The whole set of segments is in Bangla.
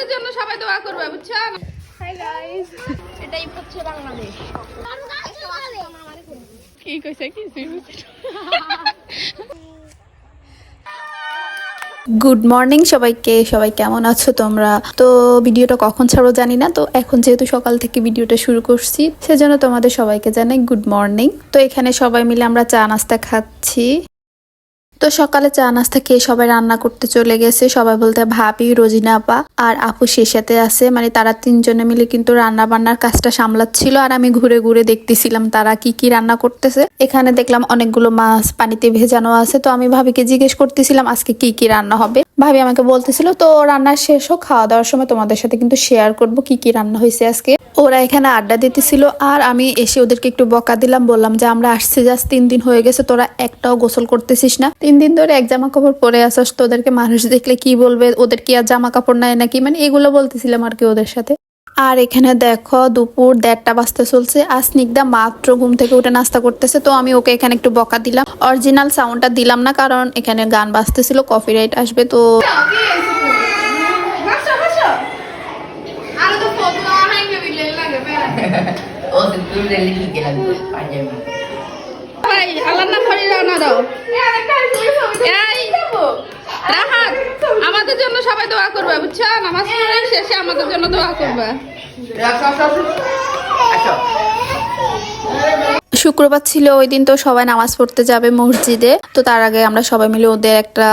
আমাদের জন্য সবাই দোয়া করবে বুঝছেন হাই গাইস এটাই হচ্ছে বাংলাদেশ। কি কইছে কি গুড মর্নিং সবাইকে সবাই কেমন আছো তোমরা? তো ভিডিওটা কখন ছাড়বো জানি না তো এখন যেহেতু সকাল থেকে ভিডিওটা শুরু করছি সেজন্য তোমাদের সবাইকে জানাই গুড মর্নিং তো এখানে সবাই মিলে আমরা চা নাস্তা খাচ্ছি। তো সকালে চা নাস্তা খেয়ে সবাই রান্না করতে চলে গেছে। সবাই বলতে, ভাবি, রোজিনা আপা আর আপু সে সাথে আছে। মানে তারা তিনজনে মিলে কিন্তু রান্না বান্নার কাজটা সামলাচ্ছিল আর আমি ঘুরে ঘুরে দেখতেছিলাম তারা কি কি রান্না করতেছে। এখানে দেখলাম অনেকগুলো মাছ, পানিতে ভেজানো আছে। তো আমি ভাবিকে জিজ্ঞেস করতেছিলাম, আজকে কি কি রান্না হবে? ভাবি আমাকে বলতেছিল, তো রান্নার শেষ হোক, খাওয়া দাওয়ার সময় তোমাদের সাথে কিন্তু শেয়ার করব কি কি রান্না হয়েছে আজকে? ওরা এখানে আড্ডা দিতেছিল আর আমি এসে ওদেরকে একটু বকা দিলাম, বললাম যে আমরা আসছি, জাস্ট তিন দিন হয়ে গেছে, তোরা একটাও গোসল করতেছিস না। তিন দিন ধরে এক জামা কাপড় পরে আসস তোদেরকে মানুষ দেখলে কি বলবে, ওদের কি আর জামা কাপড় নেয় নাকি? মানে এগুলো বলতেছিলাম আর কি ওদের সাথে। আর এখানে দেখো দুপুর দেড়টা বাজতে চলছে, আর স্নিগ্ধা মাত্র ঘুম থেকে উঠে নাস্তা করতেছে, তো আমি ওকে এখানে একটু বকা দিলাম। অরিজিনাল সাউন্ডটা দিলাম না, কারণ এখানে গান বাজতেছিল কপিরাইট আসবে, তো বাসো বাসো আরে তো ফটো হাইঙ্গে বিলে লাগে ও তো তুলে লিখে গেলাম পাঞ্জাবি ভাই দাও রাহাত আমাদের জন্য সবাই দোয়া করবে বুঝছ নামাজ শেষে আমাদের জন্য দোয়া করবে আসো শুক্রবার ছিল, ওই দিন তো সবাই নামাজ পড়তে যাবে মসজিদে। তো তার আগে আমরা সবাই মিলে ওদের একটা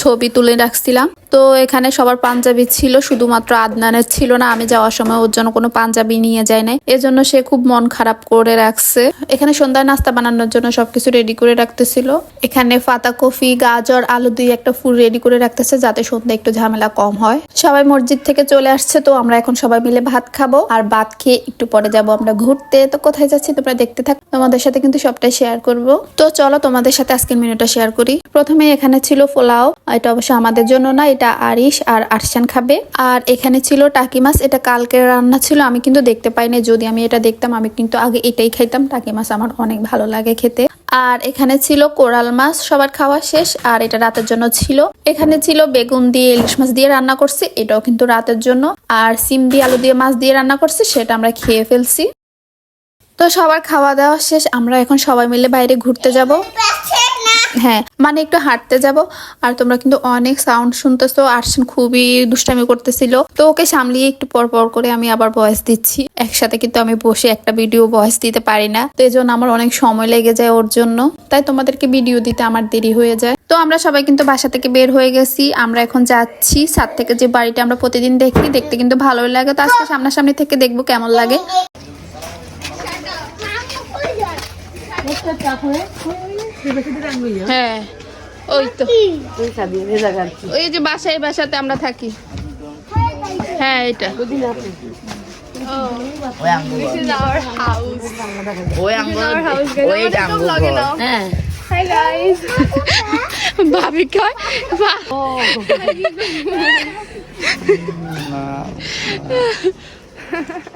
ছবি তুলে রাখছিলাম। তো এখানে সবার পাঞ্জাবি ছিল, শুধুমাত্র আদনানের ছিল না, আমি যাওয়ার সময় ওর জন্য কোনো পাঞ্জাবি নিয়ে যায় নাই। এজন্য সে খুব মন খারাপ করে রাখছে। এখানে সন্ধ্যায় নাস্তা বানানোর জন্য সবকিছু রেডি করে রাখতেছিল। এখানে ফাতা কফি, গাজর, আলু দিয়ে একটা ফুল রেডি করে রাখতেছে, যাতে সন্ধ্যা একটু ঝামেলা কম হয়। সবাই মসজিদ থেকে চলে আসছে, তো আমরা এখন সবাই মিলে ভাত খাব। আর ভাত খেয়ে একটু পরে যাব আমরা ঘুরতে। তো কোথায় যাচ্ছি তোমরা দেখতে থাক। তোমাদের সাথে কিন্তু সবটাই শেয়ার করব। তো চলো তোমাদের সাথে আজকের মেনুটা শেয়ার করি। প্রথমে এখানে ছিল পোলাও। এটা অবশ্য আমাদের জন্য না, এটা আরিশ আর আরশান খাবে। আর এখানে ছিল টাকি মাছ। এটা কালকে রান্না ছিল, আমি কিন্তু দেখতে পাইনি। যদি আমি এটা দেখতাম, আমি কিন্তু আগে এটাই খাইতাম। টাকি মাছ আমার অনেক ভালো লাগে খেতে। আর এখানে ছিল কোরাল মাছ, সবার খাওয়া শেষ। আর এটা রাতের জন্য ছিল। এখানে ছিল বেগুন দিয়ে ইলিশ মাছ দিয়ে রান্না করছে। এটাও কিন্তু রাতের জন্য। আর সিম দিয়ে আলু দিয়ে মাছ দিয়ে রান্না করছে, সেটা আমরা খেয়ে ফেলছি। তো সবার খাওয়া দাওয়া শেষ, আমরা এখন সবাই মিলে বাইরে ঘুরতে যাব। হ্যাঁ মানে একটু হাঁটতে যাব। আর তোমরা কিন্তু অনেক সাউন্ড শুনতেছো, আরশান খুবই দুষ্টামি করতেছিল। তো ওকে সামলিয়ে একটু পর পর করে আমি আবার ভয়েস দিচ্ছি। একসাথে কিন্তু আমি বসে একটা ভিডিও ভয়েস দিতে পারি না। তো এই জন্য আমার অনেক সময় লেগে যায় ওর জন্য। তাই তোমাদেরকে ভিডিও দিতে আমার দেরি হয়ে যায়। তো আমরা সবাই কিন্তু বাসা থেকে বের হয়ে গেছি। আমরা এখন যাচ্ছি সাত থেকে। যে বাড়িটা আমরা প্রতিদিন দেখি, দেখতে কিন্তু ভালোই লাগে। তো আজকে সামনাসামনি থেকে দেখব কেমন লাগে। হ্যাঁ ওই তো। ওই যে বাসায় বাসাতে আমরা থাকি। হ্যাঁ এটা। ওই আঙ্গুর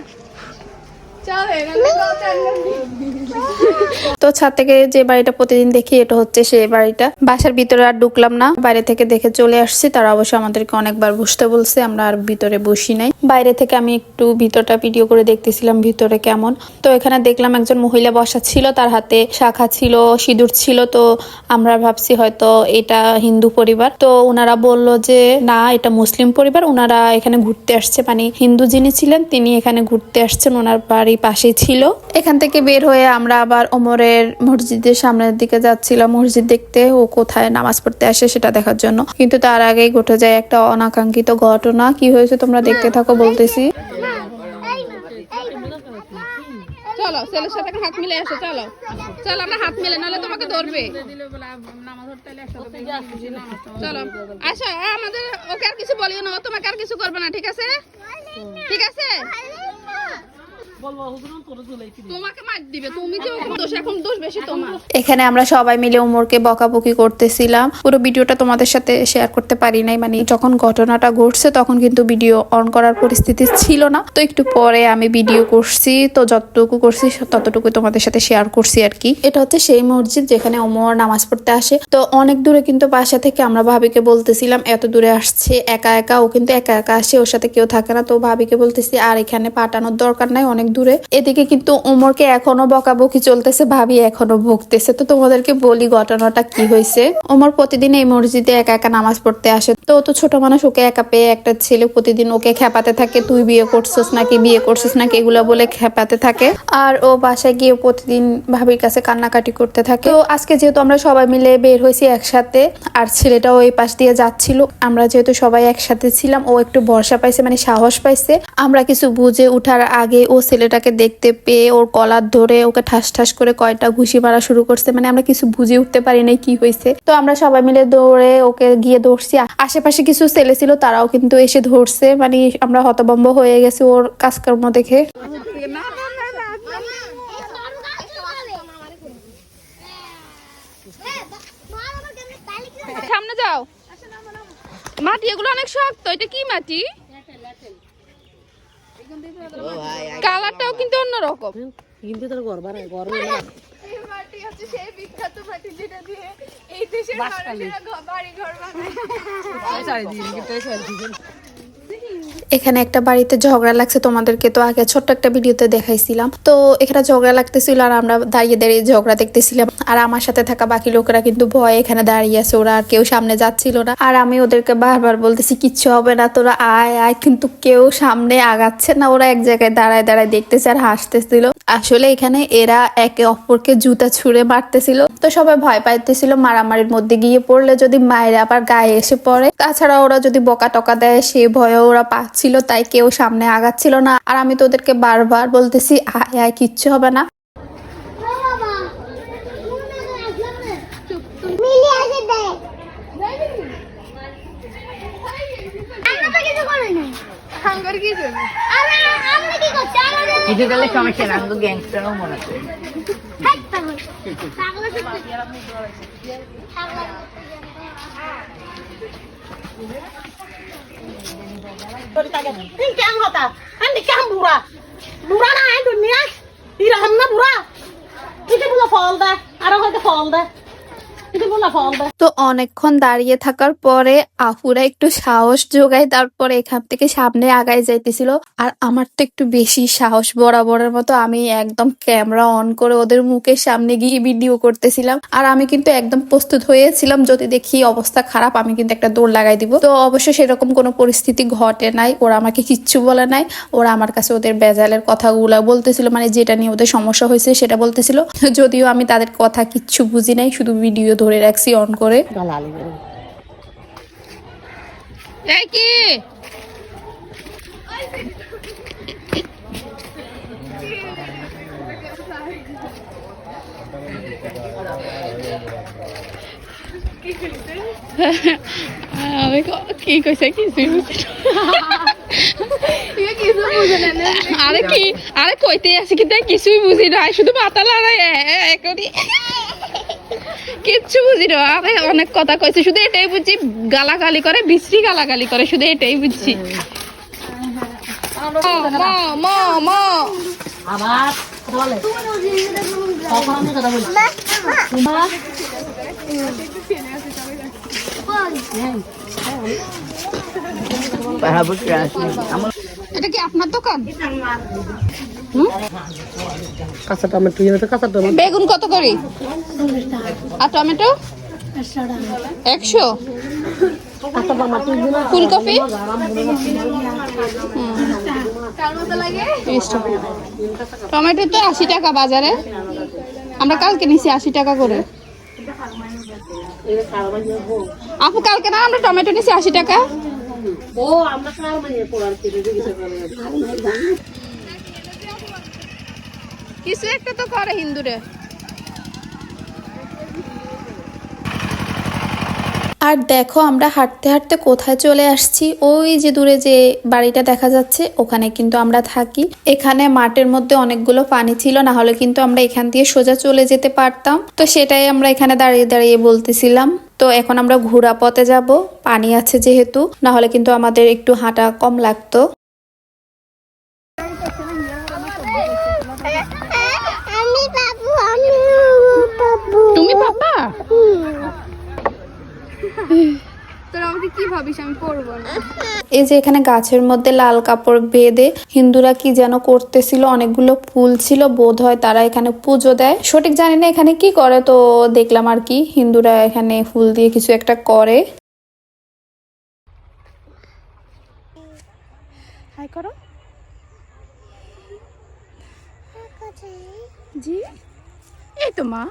তো ছাদ থেকে যে বাড়িটা প্রতিদিন দেখি, এটা হচ্ছে সেই বাড়িটা। বাসার ভিতরে আর ঢুকলাম না। বাইরে থেকে দেখে চলে আসছি। তারা অবশ্য আমাদেরকে অনেকবার বসতে বলছে, আমরা আর ভিতরে বসি নাই। বাইরে থেকে আমি একটু ভিতরটা ভিডিও করে দেখতেছিলাম, ভিতরে কেমন। তো এখানে দেখলাম একজন মহিলা বসা ছিল, তার হাতে শাখা ছিল, সিঁদুর ছিল। তো আমরা ভাবছি হয়তো এটা হিন্দু পরিবার। তো ওনারা বলল যে, না, এটা মুসলিম পরিবার। ওনারা এখানে ঘুরতে আসছে। মানে হিন্দু যিনি ছিলেন, তিনি এখানে ঘুরতে আসছেন। ওনার বাড়ি পাশে ছিল। এখান থেকে বের হয়ে আমরা আবার ওমরের মসজিদের সামনের দিকে যাচ্ছিলাম। মসজিদ দেখতে ও কোথায় নামাজ পড়তে আসে সেটা দেখার জন্য। কিন্তু তার আগেই ঘটে যায় একটা অনাকাঙ্ক্ষিত ঘটনা। কি হয়েছে তোমরা দেখতে থাকো, বলতেছি। ঠিক আছে? ঠিক আছে? তোমাকে মার দিবে তুমি যে ওকে দোষ এখন দোষ বেশি তোমার। এখানে আমরা সবাই মিলে উমরকে বকাবকি করতেছিলাম। পুরো ভিডিওটা তোমাদের সাথে শেয়ার করতে পারি নাই মানে যখন ঘটনাটা ঘটছে তখন কিন্তু ভিডিও অন করার পরিস্থিতি ছিল না। তো একটু পরে আমি ভিডিও করছি তো যতটুকু করছি ততটুকু তোমাদের সাথে শেয়ার করছি আর কি। এটা হচ্ছে সেই মসজিদ যেখানে ওমর নামাজ পড়তে আসে। তো অনেক দূরে কিন্তু বাসা থেকে আমরা ভাবিকে বলতেছিলাম এত দূরে আসছে একা একা। ও কিন্তু একা একা আসে ওর সাথে কেউ থাকে না। তো ভাবিকে বলতেছি আর এখানে পাঠানোর দরকার নাই অনেক দূরে। এদিকে কিন্তু ওমরকে এখনও বকাবকি চলতেছে, ভাবি এখনও ভুগতেছে। তো তোমাদেরকে বলি ঘটনাটা কি হয়েছে? ওমর প্রতিদিন এই মসজিদে একা একা নামাজ পড়তে আসে। তো তো ছোট মানুষ, ওকে একা পেয়ে একটা ছেলে প্রতিদিন ওকে খেপাতে থাকে, তুই বিয়ে করছিস নাকি, বিয়ে করছিস নাকি? এগুলো বলে খেপাতে থাকে। আর ও বাসায় গিয়ে প্রতিদিন ভাবির কাছে কান্নাকাটি করতে থাকে। তো আজকে যেহেতু আমরা সবাই মিলে বের হয়েছি একসাথে, আর ছেলেটাও এই পাশ দিয়ে যাচ্ছিল, আমরা যেহেতু সবাই একসাথে ছিলাম, ও একটু ভরসা পাইছে মানে সাহস পাইছে। আমরা কিছু বুঝে উঠার আগে ও ছেলেটাকে দেখতে পেয়ে ওর কলার ধরে ওকে ঠাস ঠাস করে কয়টা ঘুষি মারা শুরু করছে মানে আমরা কিছু বুঝে উঠতে পারি নাই কি হয়েছে। তো আমরা সবাই মিলে দৌড়ে ওকে গিয়ে ধরছি। আশেপাশে কিছু ছেলে ছিল, তারাও কিন্তু এসে ধরছে মানে আমরা হতবম্ব হয়ে গেছি ওর কাজকর্ম দেখে। সামনে যাও। মাটি, এগুলো অনেক শক্ত, এটা কি মাটি? কালারটাও কিন্তু অন্যরকম। এই মাটি হচ্ছে সেই বিখ্যাত মাটি যেটা দিয়ে এই দেশের মানুষেরা বাড়ি ঘর বানায়। এখানে একটা বাড়িতে ঝগড়া লাগছে, তোমাদেরকে তো আগে ছোট্ট একটা ভিডিওতে দেখাইছিলাম। তো এখানে ঝগড়া লাগতেছিল আর আমরা দাঁড়িয়ে দাঁড়িয়ে ঝগড়া দেখতেছিলাম। আর আমার সাথে থাকা বাকি লোকেরা কিন্তু ভয়ে এখানে দাঁড়িয়ে আছে, ওরা আর কেউ সামনে যাচ্ছিল না। আর আমি ওদেরকে বারবার বলতেছি, কিচ্ছু হবে না, তোরা আয় আয়। কিন্তু কেউ সামনে আগাচ্ছে না, ওরা এক জায়গায় দাঁড়ায় দাঁড়ায় দেখতেছে আর হাসতেছিল। আসলে এখানে এরা একে অপরকে জুতা ছুঁড়ে মারতেছিল। তো সবাই ভয় পাইতেছিল, মারামারির মধ্যে গিয়ে পড়লে যদি মায়েরা আবার গায়ে এসে পড়ে। তাছাড়া ওরা যদি বকা টকা দেয়, সে ভয়ে ওরা পাচ্ছিল তাই কেউ সামনে আগাচ্ছিল না। আর আমি তো ওদেরকে বারবার বলতেছি, আয় আয়, কিচ্ছু হবে না। হাত পাগল পাগল সত্যি পাগল Ini kang kota, andi kang bura, bura na ay dunia, ira hamna bura. Itu bula falda, aro তো অনেকক্ষণ দাঁড়িয়ে থাকার পরে একটু সাহস যোগায়, তারপরে এখান থেকে সামনে আগায় যাইতেছিল। আর আমার তো একটু বেশি সাহস বরাবরের মতো, আমি একদম ক্যামেরা অন করে ওদের মুখের সামনে গিয়ে ভিডিও করতেছিলাম। আর আমি কিন্তু একদম প্রস্তুত হয়েছিলাম, যদি দেখি অবস্থা খারাপ, আমি কিন্তু একটা দৌড় লাগাই দিব। তো অবশ্য সেরকম কোনো পরিস্থিতি ঘটে নাই, ওরা আমাকে কিচ্ছু বলে নাই। ওরা আমার কাছে ওদের বেজালের কথাগুলো বলতেছিল মানে যেটা নিয়ে ওদের সমস্যা হয়েছে সেটা বলতেছিল। যদিও আমি তাদের কথা কিচ্ছু বুঝি নাই, শুধু ভিডিও ধরে রাখছি অন করে। এই কি? আমি ক- কি। ইয়ে কিছু না না? আরে কি আরে কইতে আছে কিন্তু কিছুই বুঝি না শুধু মাথা লড়াই করি। কিচ্ছু বুঝি না। আরে অনেক কথা কইছে শুধু এটাই বুঝছি গালাগালি করে বিশ্রী গালাগালি করে শুধু এটাই বুঝছি। আমার এটা কি আপনার দোকান? Tomato, ini tu kasar tomato. বেগুন কত করি? আর টমেটো? একশো. ফুলকপি কার মতো লাগে তিরিশ টাকা টমেটো তো আশি টাকা বাজারে। আমরা কালকে নিছি আশি টাকা করে। আপু কালকে না আমরা টমেটো নিছি আশি টাকা? Oh, আমরা কার মানে পড়ার থেকে কিছু একটা তো করে হিন্দুরে। আর দেখো আমরা হাঁটতে হাঁটতে কোথায় চলে আসছি। ওই যে দূরে যে বাড়িটা দেখা যাচ্ছে, ওখানে কিন্তু আমরা থাকি। এখানে মাঠের মধ্যে অনেকগুলো পানি ছিল, না হলে কিন্তু আমরা এখান দিয়ে সোজা চলে যেতে পারতাম। তো সেটাই আমরা এখানে দাঁড়িয়ে দাঁড়িয়ে বলতেছিলাম। তো এখন আমরা ঘোড়া পথে যাব, পানি আছে যেহেতু, না হলে কিন্তু আমাদের একটু হাঁটা কম লাগতো আমি বাবু আমি বাবু তুমি পাপা তোরা আমাকে কি ভাবিস আমি পড়ব না এই যে এখানে গাছের মধ্যে লাল কাপড় বেঁধে হিন্দুরা কি যেন করতেছিল অনেকগুলো ফুল ছিল বোধ হয় তারা এখানে পুজো দেয়। সঠিক জানি না এখানে কি করে তো দেখলাম আর কি হিন্দুরা এখানে ফুল দিয়ে কিছু একটা করে। হাই করো। জি। এই তো মা।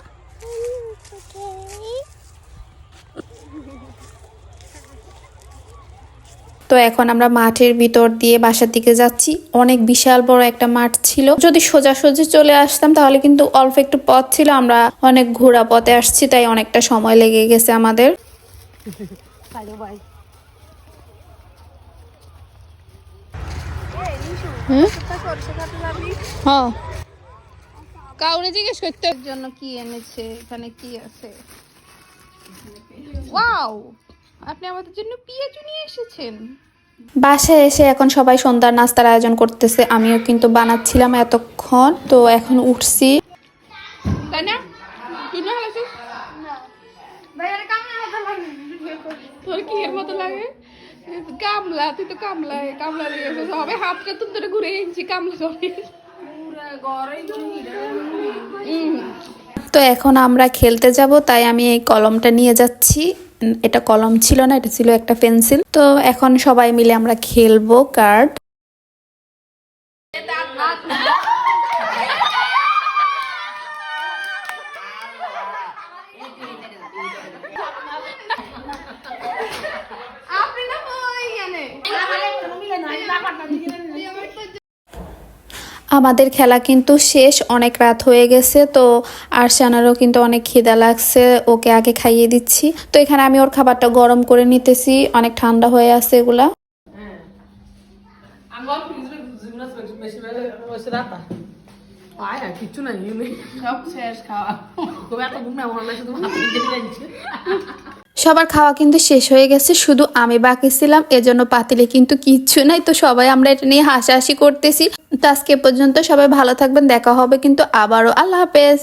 তো এখন আমরা মাঠের ভিতর দিয়ে বাসার দিকে যাচ্ছি। অনেক বিশাল বড় একটা মাঠ ছিল। যদি সোজাসুজি চলে আসতাম তাহলে কিন্তু অল্প একটু পথ ছিল। আমরা অনেক ঘোরা পথে আসছি, তাই অনেকটা সময় লেগে গেছে আমাদের। বাই সরষে কাটে যাবি হ্যাঁ কাউরে জিজ্ঞেস করতে জন্য কি এনেছে? এখানে কি আছে? ওয়াও আপনি আমাদের জন্য পিয়াজু নিয়ে এসেছেন। বাসায় এসে এখন সবাই সন্ধ্যার নাস্তার আয়োজন করতেছে। আমিও কিন্তু বানাচ্ছিলাম এতক্ষণ তো এখন উঠছি। তাই না? তুই তোর কি এর মতো লাগে? কামলা তুই তো কামলা কামলা হবে হাতটা তুই ধরে ঘুরে এনেছি কামলা তো এখন আমরা খেলতে যাব, তাই আমি এই কলমটা নিয়ে যাচ্ছি। এটা কলম ছিল না, এটা ছিল একটা পেন্সিল। তো এখন সবাই মিলে আমরা খেলব কার্ড আপনি না ওই জানে আমাদের খেলা কিন্তু শেষ অনেক রাত হয়ে গেছে তো আরশানারও কিন্তু অনেক খিদা লাগছে ওকে আগে খাইয়ে দিচ্ছি। তো এখানে আমি ওর খাবারটা গরম করে নিতেছি অনেক ঠান্ডা হয়ে আছে এগুলা। নাই সব শেষ খাওয়া। এত ঘুম না শুধু সবার খাওয়া কিন্তু শেষ হয়ে গেছে, শুধু আমি বাকি ছিলাম, এজন্য পাতিলে কিন্তু কিচ্ছু নাই। তো সবাই আমরা এটা নিয়ে হাসাহাসি করতেছি। তো আজকে পর্যন্ত সবাই ভালো থাকবেন, দেখা হবে কিন্তু আবারও। আল্লাহ হাফেজ।